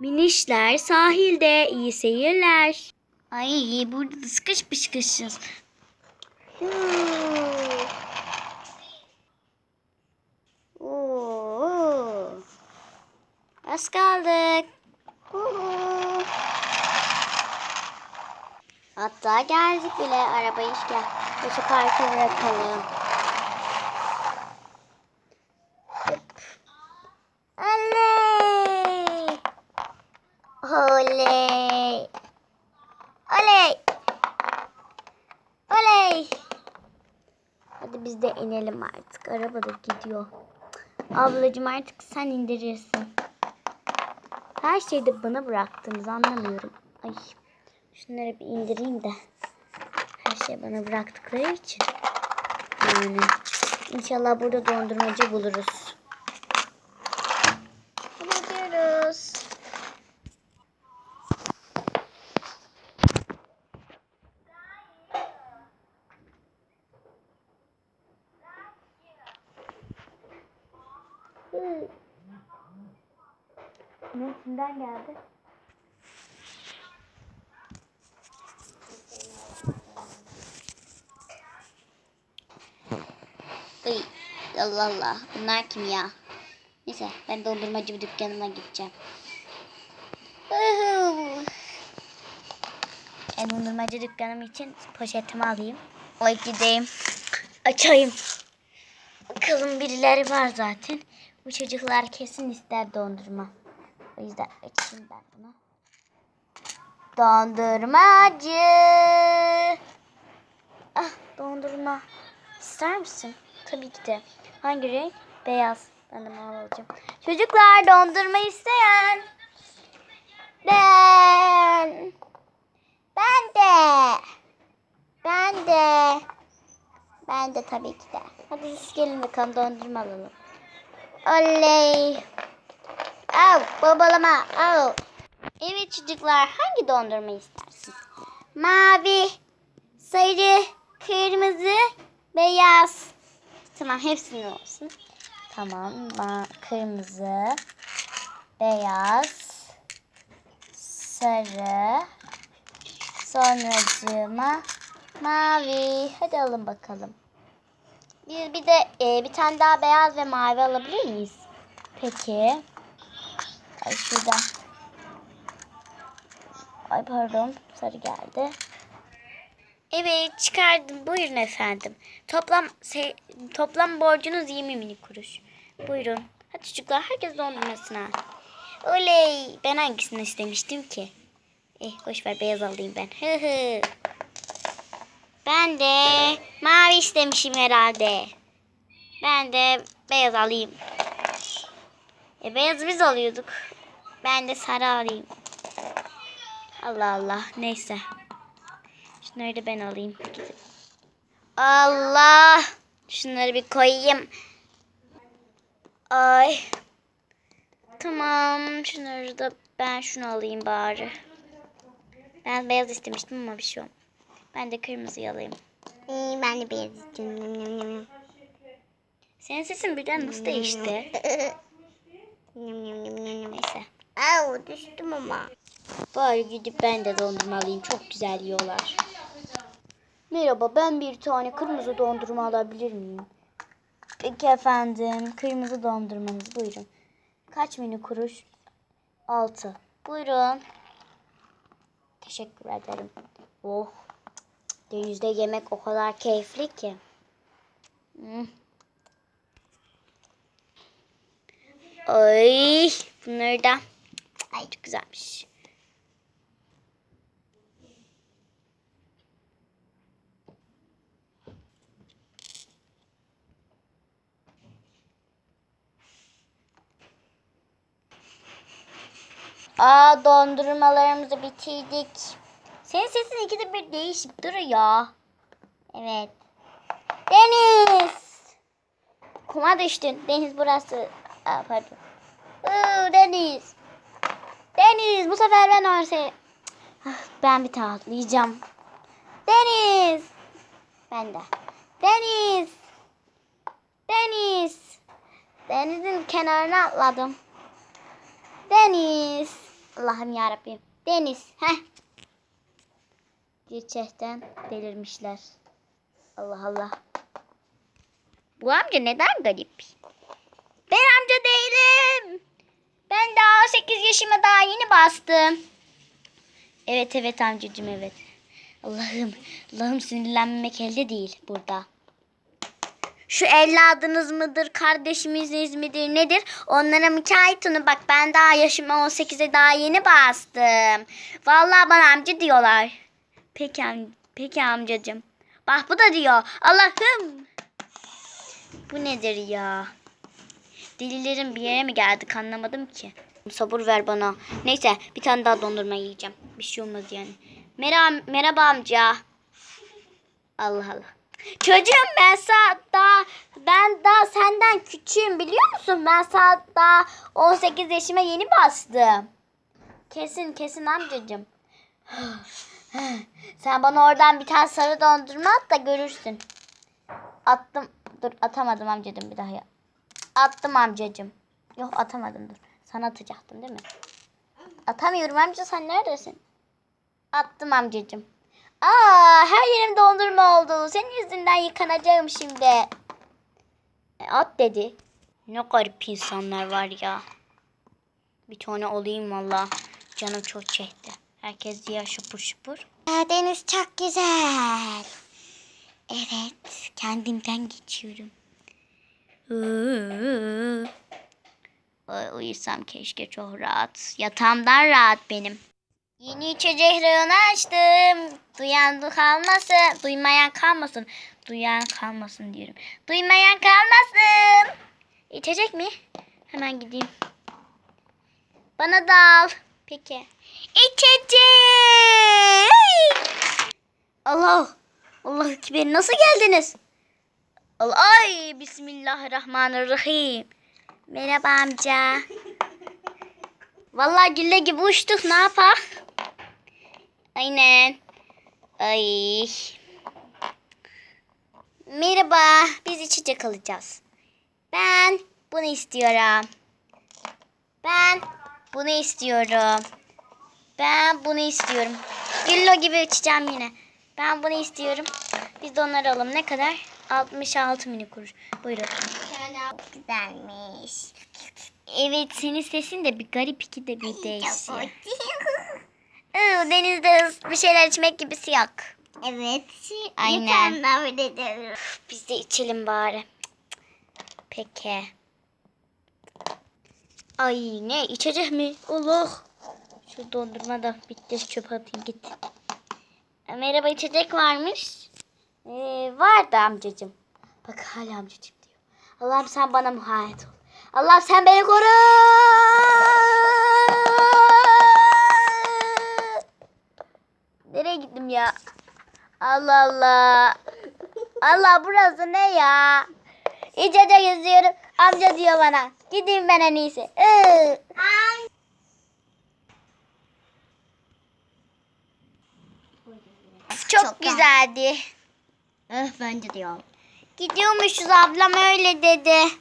Minişler sahilde iyi seyirler. Ay burada da sıkış pışkışız. Oo. Az kaldık. Hatta geldik bile arabayı işte. Başı parka bırakalım. Oley! Oley! Oley! Oley! Hadi biz de inelim artık. Araba da gidiyor. Ablacığım artık sen indirirsin. Her şeyi de bana bıraktınız anlamıyorum. Ay şunları bir indireyim de. Her şeyi bana bıraktıkları için. Yani inşallah burada dondurmacı buluruz. Ne kimden geldi? Ay, Allah Allah. Bunlar kim ya? Neyse ben dondurmacı bir dükkanıma gideceğim. E, dondurmacı dükkanım için poşetimi alayım. Oy gideyim. Açayım. Bakalım birileri var zaten. Bu çocuklar kesin ister dondurma. O yüzden açayım ben bunu. Dondurmacı. Ah dondurma. İster misin? Tabii ki de. Hangi renk? Beyaz. Ben de mavi alacağım. Çocuklar dondurma isteyen. Ben. Ben de. Ben de. Ben de tabii ki de. Hadi siz gelin bakalım dondurma alalım. Oley. Au babalama. Au. Evet çocuklar hangi dondurma istersiniz? Mavi, sarı, kırmızı, beyaz. Tamam hepsinin olsun. Tamam. Ma kırmızı, beyaz, sarı, sonracığıma mavi. Hadi alın bakalım. Bir, bir de e, bir tane daha beyaz ve mavi alabilir miyiz? Peki. Ay şuradan. Ay pardon sarı geldi. Evet çıkardım. Buyurun efendim. Toplam se- toplam borcunuz 20 mini kuruş. Buyurun. Hadi çocuklar herkes dondurmasına. Oley. Ben hangisini istemiştim ki? Eh boş ver beyaz alayım ben. Hı hı. Ben de mavi istemişim herhalde. Ben de beyaz alayım. E beyaz biz alıyorduk. Ben de sarı alayım. Allah Allah. Neyse. Şunları da ben alayım. Allah. Şunları bir koyayım. Ay. Tamam. Şunları da ben şunu alayım bari. Ben beyaz istemiştim ama bir şey olmadı. Ben de kırmızıyı alayım. ben de beyaz istiyorum. Senin sesin birden nasıl değişti? Neyse. Au düştüm ama. Bari gidip ben de dondurma alayım. Çok güzel yiyorlar. Merhaba ben bir tane kırmızı dondurma alabilir miyim? Peki efendim. Kırmızı dondurmanız buyurun. Kaç mini kuruş? Altı. Buyurun. Teşekkür ederim. Oh. Denizde yemek o kadar keyifli ki. Hmm. Ay bunları da. Ay çok güzelmiş. Aa dondurmalarımızı bitirdik. Senin sesin ikide bir değişip duruyor. Evet. Deniz. Kuma düştün. Deniz burası. Aa, pardon. Iı, Deniz. Deniz bu sefer ben orası. Ben bir tane. Deniz. Ben de. Deniz. Deniz. Denizin kenarına atladım. Deniz. Allah'ım yarabbim. Deniz. Heh. Gerçekten delirmişler. Allah Allah. Bu amca neden garip? Ben amca değilim. Ben daha 8 yaşıma daha yeni bastım. Evet evet amcacığım evet. Allah'ım, Allah'ım sinirlenmemek elde değil burada. Şu evladınız mıdır, kardeşimiz midir, nedir? Onlara mücahit onu. Bak ben daha yaşıma 18'e daha yeni bastım. Vallahi bana amca diyorlar. Peki, am- peki amcacığım. Bak bu da diyor. Allah'ım. Bu nedir ya? Delilerin bir yere mi geldik anlamadım ki. Sabır ver bana. Neyse bir tane daha dondurma yiyeceğim. Bir şey olmaz yani. Merhaba, merhaba amca. Allah Allah. Çocuğum ben daha ben daha senden küçüğüm biliyor musun? Ben saat daha 18 yaşıma yeni bastım. Kesin kesin amcacığım. Sen bana oradan bir tane sarı dondurma at da görürsün. Attım. Dur atamadım amcacığım bir daha ya. Attım amcacığım. Yok atamadım dur. Sana atacaktım değil mi? Atamıyorum amca sen neredesin? Attım amcacığım. Aa her yerim dondurma oldu. Senin yüzünden yıkanacağım şimdi. E, at dedi. Ne garip insanlar var ya. Bir tane olayım valla. Canım çok çekti. Herkes diye şupur şupur. Deniz çok güzel. Evet, kendimden geçiyorum. Uyusam keşke çok rahat. Yatağımdan rahat benim. Yeni içecek reyonu açtım. Duyan du kalmasın. Duymayan kalmasın. Duyan kalmasın diyorum. Duymayan kalmasın. İçecek mi? Hemen gideyim. Bana da al. Peki. İçecek. Allah. Allah ekber nasıl geldiniz? Allah ay bismillahirrahmanirrahim. Merhaba amca. Vallahi gülle gibi uçtuk ne yapak? Aynen. Ay. Merhaba biz içecek alacağız. Ben bunu istiyorum. Ben bunu istiyorum. Ben bunu istiyorum. Güllo gibi içeceğim yine. Ben bunu istiyorum. Biz de onları alalım. Ne kadar? 66 mini kuruş. Buyurun. Çok güzelmiş. Evet senin sesin de bir garip iki de bir değişiyor. denizde bir şeyler içmek gibisi yok. evet. Aynen. Öyle. Biz de içelim bari. Peki. Ay ne içecek mi? Allah. Şu dondurma da bitti. Çöpe atayım git. E, Merhaba içecek varmış. Ee, vardı amcacığım. Bak hala amcacığım diyor. Allah'ım sen bana muhayyet ol. Allah sen beni koru. Nereye gittim ya? Allah Allah. Allah burası ne ya? İçecek istiyorum. Amca diyor bana. Gideyim ben en iyisi. Iı. Çok, Çok güzeldi. Öf bence diyor. Gidiyormuşuz ablam öyle dedi.